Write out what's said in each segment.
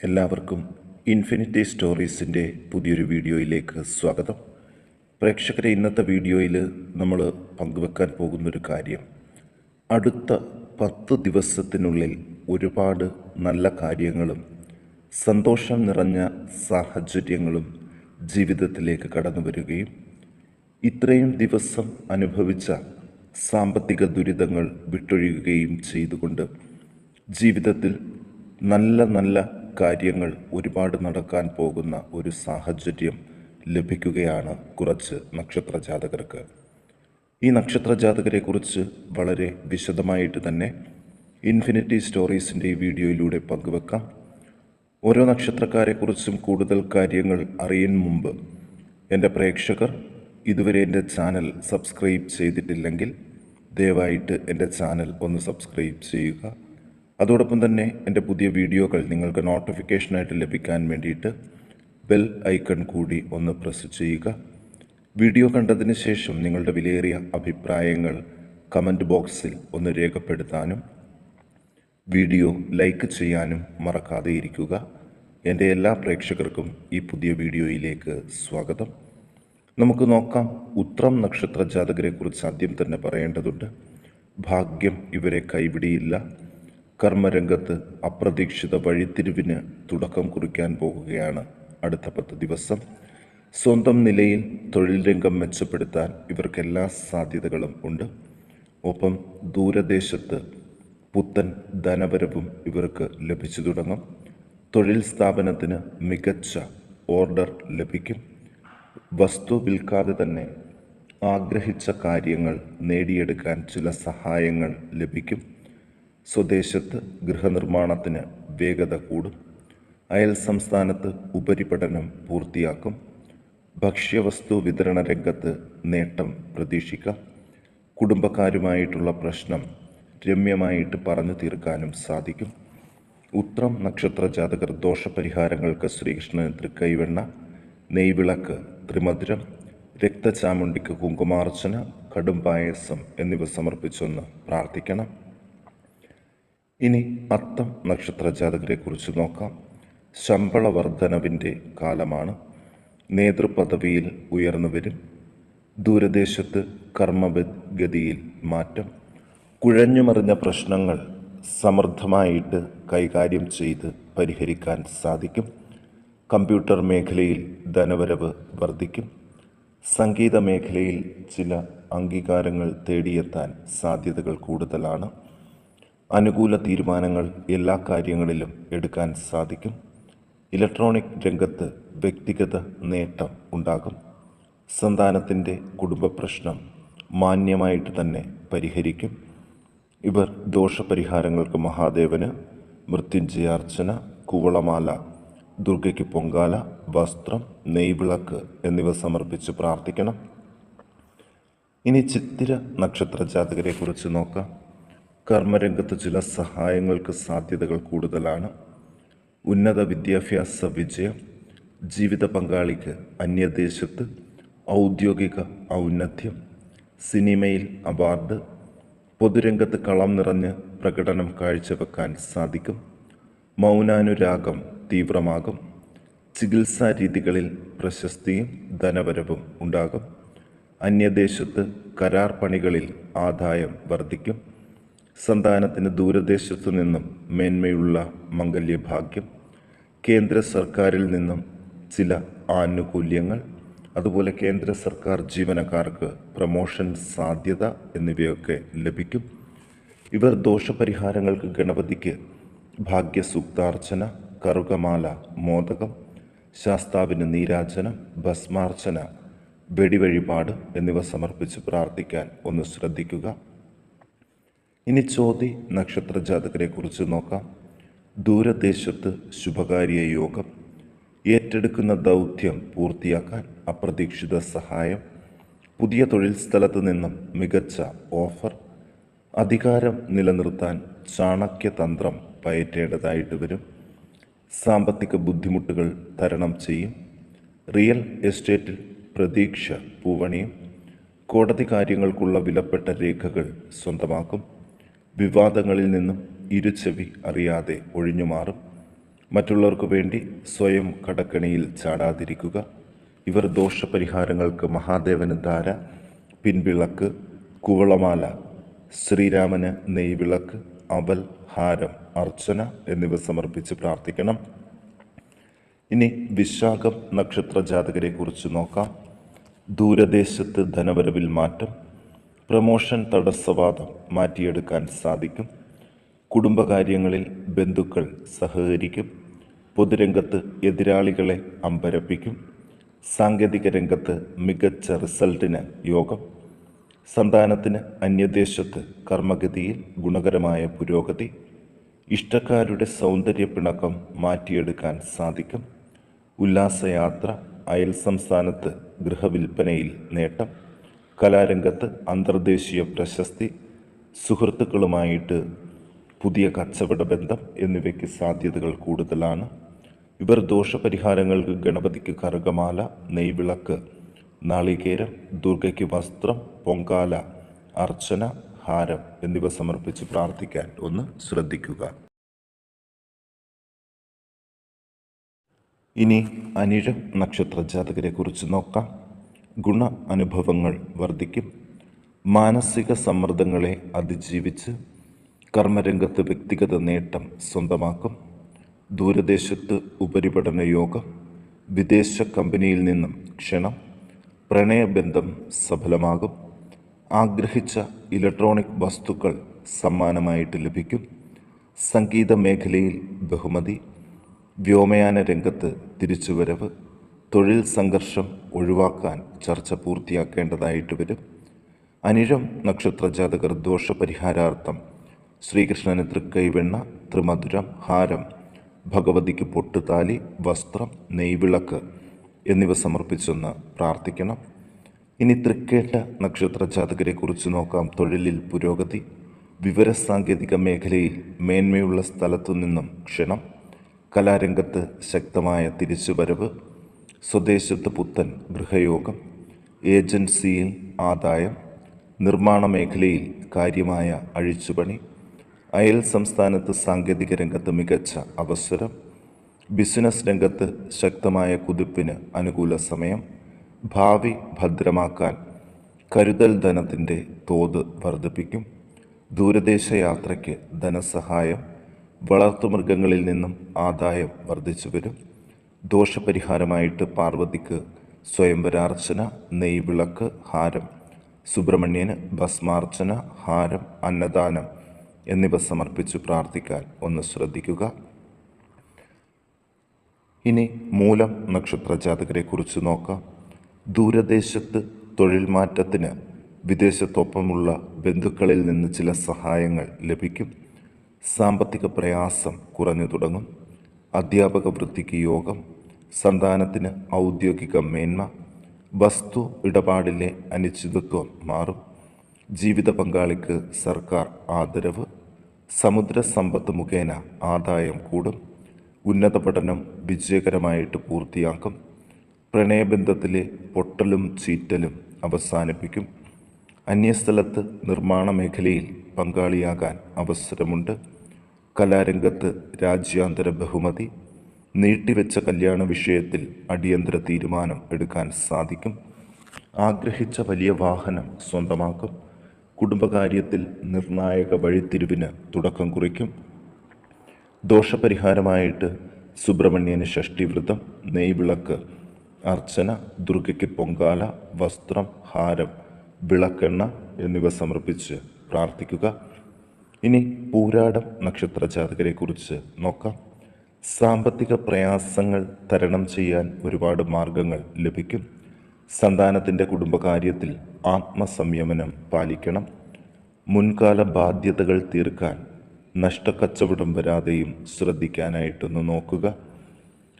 എല്ലാവർക്കും ഇൻഫിനിറ്റി സ്റ്റോറീസിന്റെ പുതിയൊരു വീഡിയോയിലേക്ക് സ്വാഗതം. പ്രേക്ഷകരെ ഇന്നത്തെ വീഡിയോയിൽ നമ്മൾ പങ്കുവെക്കാൻ പോകുന്നൊരു കാര്യം അടുത്ത പത്ത് ദിവസത്തിനുള്ളിൽ ഒരുപാട് നല്ല കാര്യങ്ങളും സന്തോഷം നിറഞ്ഞ സാഹചര്യങ്ങളും ജീവിതത്തിലേക്ക് കടന്നു വരികയും ഇത്രയും ദിവസം അനുഭവിച്ച സാമ്പത്തിക ദുരിതങ്ങൾ വിട്ടൊഴിയുകയും ചെയ്തുകൊണ്ട് ജീവിതത്തിൽ നല്ല നല്ല കാര്യങ്ങൾ ഒരുപാട് നടക്കാൻ പോകുന്ന ഒരു സാഹചര്യം ലഭിക്കുകയാണ് കുറച്ച് നക്ഷത്ര ജാതകർക്ക് ഈ നക്ഷത്ര ജാതകരെക്കുറിച്ച് വളരെ വിശദമായിട്ട് തന്നെ ഇൻഫിനിറ്റി സ്റ്റോറീസിന്റെ ഈ വീഡിയോയിലൂടെ പങ്കുവെക്കാം. ഓരോ നക്ഷത്രക്കാരെക്കുറിച്ചും കൂടുതൽ കാര്യങ്ങൾ അറിയും മുമ്പ് എന്റെ പ്രേക്ഷകർ ഇതുവരെ എന്റെ ചാനൽ സബ്സ്ക്രൈബ് ചെയ്തിട്ടില്ലെങ്കിൽ ദയവായിട്ട് എന്റെ ചാനൽ ഒന്ന് സബ്സ്ക്രൈബ് ചെയ്യുക. അതോടൊപ്പം തന്നെ എന്റെ പുതിയ വീഡിയോകൾ നിങ്ങൾക്ക് നോട്ടിഫിക്കേഷനായിട്ട് ലഭിക്കാൻ വേണ്ടിയിട്ട് ബെൽ ഐക്കൺ കൂടി ഒന്ന് പ്രസ് ചെയ്യുക. വീഡിയോ കണ്ടതിന് ശേഷം നിങ്ങളുടെ വിലയേറിയ അഭിപ്രായങ്ങൾ കമന്റ് ബോക്സിൽ ഒന്ന് രേഖപ്പെടുത്താനും വീഡിയോ ലൈക്ക് ചെയ്യാനും മറക്കാതെ ഇരിക്കുക. എന്റെ എല്ലാ പ്രേക്ഷകർക്കും ഈ പുതിയ വീഡിയോയിലേക്ക് സ്വാഗതം. നമുക്ക് നോക്കാം ഉത്രം നക്ഷത്ര ജാതകരെക്കുറിച്ച് ആദ്യം തന്നെ പറയേണ്ടതുണ്ട്. ഭാഗ്യം ഇവരെ കൈവിടിയില്ല. കർമ്മരംഗത്ത് അപ്രതീക്ഷിത വഴിത്തിരിവിന് തുടക്കം കുറിക്കാൻ പോകുകയാണ് അടുത്ത പത്ത് ദിവസം. സ്വന്തം നിലയിൽ തൊഴിൽ രംഗം മെച്ചപ്പെടുത്താൻ ഇവർക്കെല്ലാ സാധ്യതകളും ഉണ്ട്. ഒപ്പം ദൂരദേശത്ത് പുത്തൻ ധനപരവും ഇവർക്ക് ലഭിച്ചു തുടങ്ങും. തൊഴിൽ സ്ഥാപനത്തിന് മികച്ച ഓർഡർ ലഭിക്കും. വസ്തു വിൽക്കാതെ തന്നെ ആഗ്രഹിച്ച കാര്യങ്ങൾ നേടിയെടുക്കാൻ ചില സഹായങ്ങൾ ലഭിക്കും. സ്വദേശത്ത് ഗൃഹനിർമ്മാണത്തിന് വേഗത കൂടും. അയൽ സംസ്ഥാനത്ത് ഉപരിപഠനം പൂർത്തിയാക്കും. ഭക്ഷ്യവസ്തു വിതരണ രംഗത്ത് നേട്ടം പ്രതീക്ഷിക്കാം. കുടുംബക്കാരുമായിട്ടുള്ള പ്രശ്നം രമ്യമായിട്ട് പറഞ്ഞു തീർക്കാനും സാധിക്കും. ഉത്രം നക്ഷത്ര ജാതകർ ദോഷപരിഹാരങ്ങൾക്ക് ശ്രീകൃഷ്ണന് തൃക്കൈവെണ്ണ നെയ്വിളക്ക് ത്രിമധുരം രക്തചാമുണ്ടിക്ക് കുങ്കുമാർച്ചന കടും പായസം എന്നിവ സമർപ്പിച്ചൊന്ന് പ്രാർത്ഥിക്കണം. ഇനി അത്തം നക്ഷത്ര ജാതകരെക്കുറിച്ച് നോക്കാം. ശമ്പള വർധനവിന്റെ കാലമാണ്. നേതൃപദവിയിൽ ഉയർന്നുവരും. ദൂരദേശത്ത് കർമ്മഗതിയിൽ മാറ്റം. കുഴഞ്ഞുമറിഞ്ഞ പ്രശ്നങ്ങൾ സമർത്ഥമായിട്ട് കൈകാര്യം ചെയ്ത് പരിഹരിക്കാൻ സാധിക്കും. കമ്പ്യൂട്ടർ മേഖലയിൽ ധനവരവ് വർദ്ധിക്കും. സംഗീത മേഖലയിൽ ചില അംഗീകാരങ്ങൾ തേടിയെത്താൻ സാധ്യതകൾ കൂടുതലാണ്. അനുകൂല തീരുമാനങ്ങൾ എല്ലാ കാര്യങ്ങളിലും എടുക്കാൻ സാധിക്കും. ഇലക്ട്രോണിക് രംഗത്ത് വ്യക്തിഗത നേട്ടം ഉണ്ടാകും. സന്താനത്തിന്റെ കുടുംബ പ്രശ്നം മാന്യമായിട്ട് തന്നെ പരിഹരിക്കും. ഇവർ ദോഷപരിഹാരങ്ങൾക്ക് മഹാദേവന് മൃത്യുഞ്ജയാർച്ചന കുവളമാല ദുർഗയ്ക്ക് പൊങ്കാല വസ്ത്രം നെയ്വിളക്ക് എന്നിവ സമർപ്പിച്ച് പ്രാർത്ഥിക്കണം. ഇനി ചിത്തിര നക്ഷത്ര ജാതകരെക്കുറിച്ച് നോക്കാം. കർമ്മരംഗത്ത് ചില സഹായങ്ങൾക്ക് സാധ്യതകൾ കൂടുതലാണ്. ഉന്നത വിദ്യാഭ്യാസ വിജയം ജീവിത പങ്കാളിക്ക് അന്യദേശത്ത് ഔദ്യോഗിക ഔന്നത്യം സിനിമയിൽ അവാർഡ് പൊതുരംഗത്ത് കളം നിറഞ്ഞ് പ്രകടനം കാഴ്ചവെക്കാൻ സാധിക്കും. മൗനാനുരാഗം തീവ്രമാകും. ചികിത്സാ രീതികളിൽ പ്രശസ്തിയും ധനവരവും ഉണ്ടാകും. അന്യദേശത്ത് കരാർ പണികളിൽ ആദായം വർദ്ധിക്കും. സന്താനത്തിന് ദൂരദേശത്തു നിന്നും മേന്മയുള്ള മംഗല്യഭാഗ്യം കേന്ദ്ര സർക്കാരിൽ നിന്നും ചില ആനുകൂല്യങ്ങൾ അതുപോലെ കേന്ദ്ര സർക്കാർ ജീവനക്കാർക്ക് പ്രമോഷൻ സാധ്യത എന്നിവയൊക്കെ ലഭിക്കും. ഇവർ ദോഷപരിഹാരങ്ങൾക്ക് ഗണപതിക്ക് ഭാഗ്യസൂക്താർച്ചന കറുകമാല മോദകം ശാസ്താവിന് നീരാജനം ഭസ്മാർച്ചന വെടിവഴിപാട് എന്നിവ സമർപ്പിച്ച് പ്രാർത്ഥിക്കാൻ ഒന്ന് ശ്രദ്ധിക്കുക. ഇനി ചോതി നക്ഷത്ര ജാതകരെക്കുറിച്ച് നോക്കാം. ദൂരദേശത്ത് ശുഭകാര്യ യോഗം ഏറ്റെടുക്കുന്ന ദൗത്യം പൂർത്തിയാക്കാൻ അപ്രതീക്ഷിത സഹായം പുതിയ തൊഴിൽ സ്ഥലത്ത് നിന്നും മികച്ച ഓഫർ അധികാരം നിലനിർത്താൻ ചാണക്യതന്ത്രം പയറ്റേണ്ടതായിട്ട് വരും. സാമ്പത്തിക ബുദ്ധിമുട്ടുകൾ തരണം ചെയ്യും. റിയൽ എസ്റ്റേറ്റിൽ പ്രതീക്ഷ പൂവണിയും. കോടതി കാര്യങ്ങൾക്കുള്ള വിലപ്പെട്ട രേഖകൾ സ്വന്തമാക്കും. വിവാദങ്ങളിൽ നിന്നും ഇരുചെവി അറിയാതെ ഒഴിഞ്ഞു മാറും. മറ്റുള്ളവർക്ക് വേണ്ടി സ്വയം കടക്കണിയിൽ ചാടാതിരിക്കുക. ഇവർ ദോഷപരിഹാരങ്ങൾക്ക് മഹാദേവന് ധാര പിൻവിളക്ക് കുവളമാല ശ്രീരാമന് നെയ്വിളക്ക് അവൽ ഹാരം അർച്ചന എന്നിവ സമർപ്പിച്ച് പ്രാർത്ഥിക്കണം. ഇനി വിശാഖം നക്ഷത്ര ജാതകരെക്കുറിച്ച് നോക്കാം. ദൂരദേശത്ത് ധനവരവിൽ മാറ്റം. പ്രമോഷൻ തടസ്സവാദം മാറ്റിയെടുക്കാൻ സാധിക്കും. കുടുംബകാര്യങ്ങളിൽ ബന്ധുക്കൾ സഹകരിക്കും. പൊതുരംഗത്ത് എതിരാളികളെ അമ്പരപ്പിക്കും. സാങ്കേതിക രംഗത്ത് മികച്ച റിസൾട്ടിന് യോഗം. സന്താനത്തിന് അന്യദേശത്ത് കർമ്മഗതിയിൽ ഗുണകരമായ പുരോഗതി. ഇഷ്ടക്കാരുടെ സൗന്ദര്യ പിണക്കം മാറ്റിയെടുക്കാൻ സാധിക്കും. ഉല്ലാസയാത്ര അയൽ സംസ്ഥാനത്ത് ഗൃഹവിൽപ്പനയിൽ നേട്ടം. കലാരംഗത്ത് അന്തർദേശീയ പ്രശസ്തി സുഹൃത്തുക്കളുമായിട്ട് പുതിയ കച്ചവട ബന്ധം എന്നിവയ്ക്ക് സാധ്യതകൾ കൂടുതലാണ്. ഇവർ ദോഷപരിഹാരങ്ങൾക്ക് ഗണപതിക്ക് കറുകമാല നെയ്വിളക്ക് നാളികേരം ദുർഗയ്ക്ക് വസ്ത്രം പൊങ്കാല അർച്ചന ഹാരം എന്നിവ സമർപ്പിച്ച് പ്രാർത്ഥിക്കാൻ ഒന്ന് ശ്രദ്ധിക്കുക. ഇനി അനിഴം നക്ഷത്ര ജാതകരെ കുറിച്ച് നോക്കാം. ഗുണ അനുഭവങ്ങൾ വർദ്ധിക്കും. മാനസിക സമ്മർദ്ദങ്ങളെ അതിജീവിച്ച് കർമ്മരംഗത്ത് വ്യക്തിഗത നേട്ടം സ്വന്തമാക്കും. ദൂരദേശത്ത് ഉപരിപഠന യോഗം വിദേശ കമ്പനിയിൽ നിന്നും ക്ഷണം പ്രണയബന്ധം സഫലമാകും. ആഗ്രഹിച്ച ഇലക്ട്രോണിക് വസ്തുക്കൾ സമ്മാനമായിട്ട് ലഭിക്കും. സംഗീത മേഖലയിൽ ബഹുമതി. വ്യോമയാന രംഗത്ത് തിരിച്ചുവരവ്. തൊഴിൽ സംഘർഷം ഒഴിവാക്കാൻ ചർച്ച പൂർത്തിയാക്കേണ്ടതായിട്ട് വരും. അനിഴം നക്ഷത്ര ജാതകർ ദോഷപരിഹാരാർത്ഥം ശ്രീകൃഷ്ണന് തൃക്കൈവെണ്ണ ത്രിമധുരം ഹാരം ഭഗവതിക്ക് പൊട്ടുതാലി വസ്ത്രം നെയ്വിളക്ക് എന്നിവ സമർപ്പിച്ചൊന്ന് പ്രാർത്ഥിക്കണം. ഇനി തൃക്കേട്ട നക്ഷത്ര ജാതകരെ കുറിച്ച് നോക്കാം. തൊഴിലിൽ പുരോഗതി വിവരസാങ്കേതിക മേഖലയിൽ മേന്മയുള്ള സ്ഥലത്തു നിന്നും ക്ഷണം കലാരംഗത്ത് ശക്തമായ തിരിച്ചുവരവ് സ്വദേശത്ത് പുത്തൻ ഗൃഹയോഗം ഏജൻസിയിൽ ആദായം നിർമ്മാണ മേഖലയിൽ കാര്യമായ അഴിച്ചുപണി അയൽ സംസ്ഥാനത്ത് സാങ്കേതിക രംഗത്ത് മികച്ച അവസരം ബിസിനസ് രംഗത്ത് ശക്തമായ കുതിപ്പിന് അനുകൂല സമയം ഭാവി ഭദ്രമാക്കാൻ കരുതൽ ധനത്തിന്റെ തോത് വർദ്ധിപ്പിക്കും ദൂരദേശ യാത്രയ്ക്ക് ധനസഹായം വളർത്തുമൃഗങ്ങളിൽ നിന്നും ആദായം വർദ്ധിച്ചു വരും. ദോഷപരിഹാരമായിട്ട് പാർവതിക്ക് സ്വയംവരാർച്ചന നെയ്വിളക്ക് ഹാരം സുബ്രഹ്മണ്യന് ഭസ്മാർച്ചന ഹാരം അന്നദാനം എന്നിവ സമർപ്പിച്ചു പ്രാർത്ഥിക്കാൻ ഒന്ന് ശ്രദ്ധിക്കുക. ഇനി മൂലം നക്ഷത്ര ജാതകരെ കുറിച്ച് നോക്കാം. ദൂരദേശത്ത് തൊഴിൽ മാറ്റത്തിന് വിദേശത്തൊപ്പമുള്ള ബന്ധുക്കളിൽ നിന്ന് ചില സഹായങ്ങൾ ലഭിക്കും. സാമ്പത്തിക പ്രയാസം കുറഞ്ഞു തുടങ്ങും. അധ്യാപക വൃത്തിക്ക് യോഗം സന്താനത്തിന് ഔദ്യോഗിക മേന്മ വസ്തു ഇടപാടിലെ അനിശ്ചിതത്വം മാറും. ജീവിത പങ്കാളിക്ക് സർക്കാർ ആദരവ് സമുദ്ര സമ്പത്ത് മുഖേന ആദായം കൂടും. ഉന്നത പഠനം വിജയകരമായിട്ട് പൂർത്തിയാക്കും. പ്രണയബന്ധത്തിലെ പൊട്ടലും ചീറ്റലും അവസാനിപ്പിക്കും. അന്യസ്ഥലത്ത് നിർമ്മാണ മേഖലയിൽ പങ്കാളിയാകാൻ അവസരമുണ്ട്. കലാരംഗത്ത് രാജ്യാന്തര ബഹുമതി നീട്ടിവെച്ച കല്യാണ വിഷയത്തിൽ അടിയന്തര തീരുമാനം എടുക്കാൻ സാധിക്കും. ആഗ്രഹിച്ച വലിയ വാഹനം സ്വന്തമാക്കും. കുടുംബകാര്യത്തിൽ നിർണായക വഴിത്തിരിവിന് തുടക്കം കുറിക്കും. ദോഷപരിഹാരമായിട്ട് സുബ്രഹ്മണ്യന് ഷഷ്ടിവ്രതം നെയ്വിളക്ക് അർച്ചന ദുർഗയ്ക്ക് പൊങ്കാല വസ്ത്രം ഹാരം വിളക്കെണ്ണ എന്നിവ സമർപ്പിച്ച് പ്രാർത്ഥിക്കുക. ഇനി പൂരാടം നക്ഷത്ര ജാതകരെ കുറിച്ച് നോക്കാം. സാമ്പത്തിക പ്രയാസങ്ങൾ തരണം ചെയ്യാൻ ഒരുപാട് മാർഗങ്ങൾ ലഭിക്കും. സന്താനത്തിന്റെ കുടുംബകാര്യത്തിൽ ആത്മസംയമനം പാലിക്കണം. മുൻകാല ബാധ്യതകൾ തീർക്കാൻ നഷ്ടക്കച്ചവടം വരാതെയും ശ്രദ്ധിക്കാനായിട്ടൊന്ന് നോക്കുക.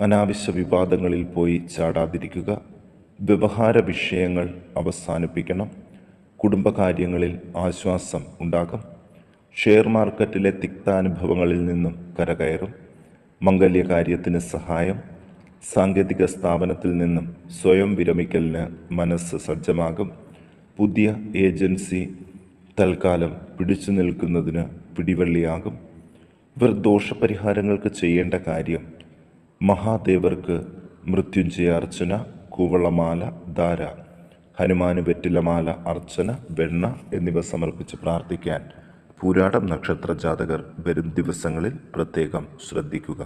അനാവശ്യ വിവാദങ്ങളിൽ പോയി ചാടാതിരിക്കുക. വ്യവഹാര വിഷയങ്ങൾ അവസാനിപ്പിക്കണം. കുടുംബകാര്യങ്ങളിൽ ആശ്വാസം ഉണ്ടാകും. ഷെയർ മാർക്കറ്റിലെ തിക്താനുഭവങ്ങളിൽ നിന്നും കരകയറും. മംഗല്യകാര്യത്തിന് സഹായം. സാങ്കേതിക സ്ഥാപനത്തിൽ നിന്നും സ്വയം വിരമിക്കലിന് മനസ്സ് സജ്ജമാകും. പുതിയ ഏജൻസി തൽക്കാലം പിടിച്ചു നിൽക്കുന്നതിന് പിടിവള്ളിയാകും. ഇവർ ദോഷപരിഹാരങ്ങൾക്ക് ചെയ്യേണ്ട കാര്യം. മഹാദേവർക്ക് മൃത്യുഞ്ജയ അർച്ചന കൂവളമാല ധാര ഹനുമാന് വെറ്റിലമാല അർച്ചന വെണ്ണ എന്നിവ സമർപ്പിച്ച് പ്രാർത്ഥിക്കാൻ. പൂരാടം നക്ഷത്ര ജാതകർ വരും ദിവസങ്ങളിൽ പ്രത്യേകം ശ്രദ്ധിക്കുക.